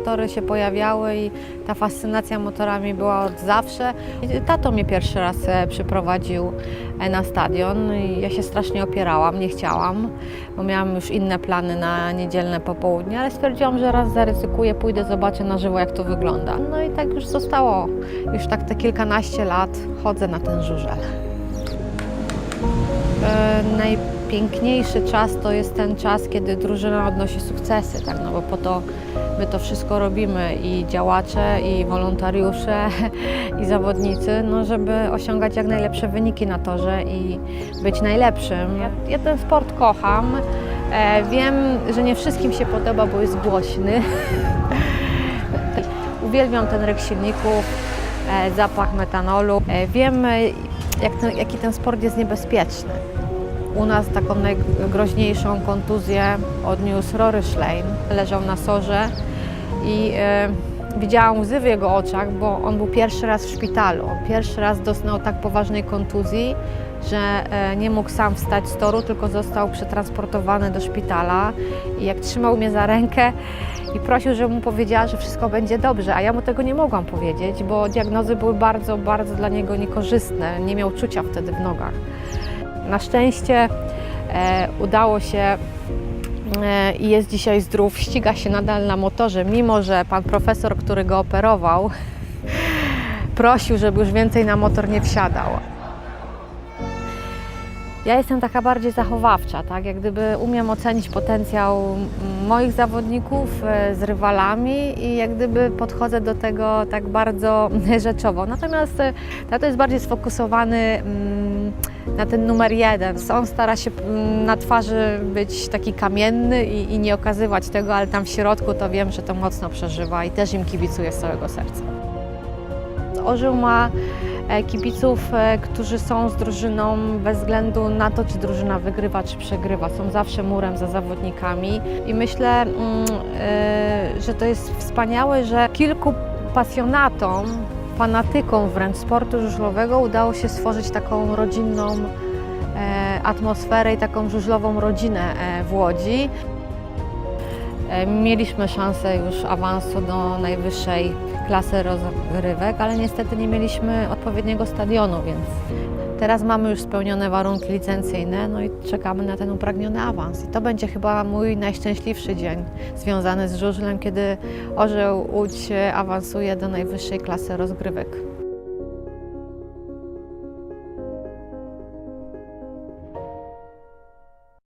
motory się pojawiały i ta fascynacja motorami była od zawsze. Tato mnie pierwszy raz e, przyprowadził e, na stadion i ja się strasznie opierałam, nie chciałam, bo miałam już inne plany na niedzielne popołudnie, ale stwierdziłam, że raz zaryzykuję, pójdę, zobaczę na żywo jak to wygląda. No i tak już zostało. Już tak te kilkanaście lat chodzę na ten żużel. E, najpiękniejszy czas to jest ten czas, kiedy drużyna odnosi sukcesy, tak? no bo po to my to wszystko robimy i działacze, i wolontariusze, i zawodnicy, no żeby osiągać jak najlepsze wyniki na torze i być najlepszym. Ja, ja ten sport kocham. E, wiem, że nie wszystkim się podoba, bo jest głośny. Uwielbiam ten ryk silników, e, zapach metanolu. E, wiem, e, jak ten, jaki ten sport jest niebezpieczny. U nas taką najgroźniejszą kontuzję odniósł Rory Schlein. Leżał na sorze i e, widziałam łzy w jego oczach, bo on był pierwszy raz w szpitalu. Pierwszy raz doznał tak poważnej kontuzji, że e, nie mógł sam wstać z toru, tylko został przetransportowany do szpitala. I jak trzymał mnie za rękę i prosił, żebym mu powiedziała, że wszystko będzie dobrze, a ja mu tego nie mogłam powiedzieć, bo diagnozy były bardzo, bardzo dla niego niekorzystne. Nie miał czucia wtedy w nogach. Na szczęście e, udało się e, i jest dzisiaj zdrów, ściga się nadal na motorze, mimo że pan profesor, który go operował, prosił, żeby już więcej na motor nie wsiadał. Ja jestem taka bardziej zachowawcza, tak? Jak gdyby umiem ocenić potencjał moich zawodników e, z rywalami i jak gdyby podchodzę do tego tak bardzo rzeczowo. Natomiast tato jest bardziej sfokusowany mm, na ten numer jeden. On stara się mm, na twarzy być taki kamienny i, i nie okazywać tego, ale tam w środku to wiem, że to mocno przeżywa i też im kibicuję z całego serca. Orzeł ma e, kibiców, e, którzy są z drużyną bez względu na to, czy drużyna wygrywa, czy przegrywa. Są zawsze murem za zawodnikami i myślę, mm, e, że to jest wspaniałe, że kilku pasjonatom, fanatykom wręcz sportu żużlowego udało się stworzyć taką rodzinną e, atmosferę i taką żużlową rodzinę e, w Łodzi. E, Mieliśmy szansę już awansu do najwyższej klasy rozgrywek, ale niestety nie mieliśmy odpowiedniego stadionu, więc teraz mamy już spełnione warunki licencyjne, no i czekamy na ten upragniony awans. I to będzie chyba mój najszczęśliwszy dzień związany z żużlem, kiedy Orzeł Łódź awansuje do najwyższej klasy rozgrywek.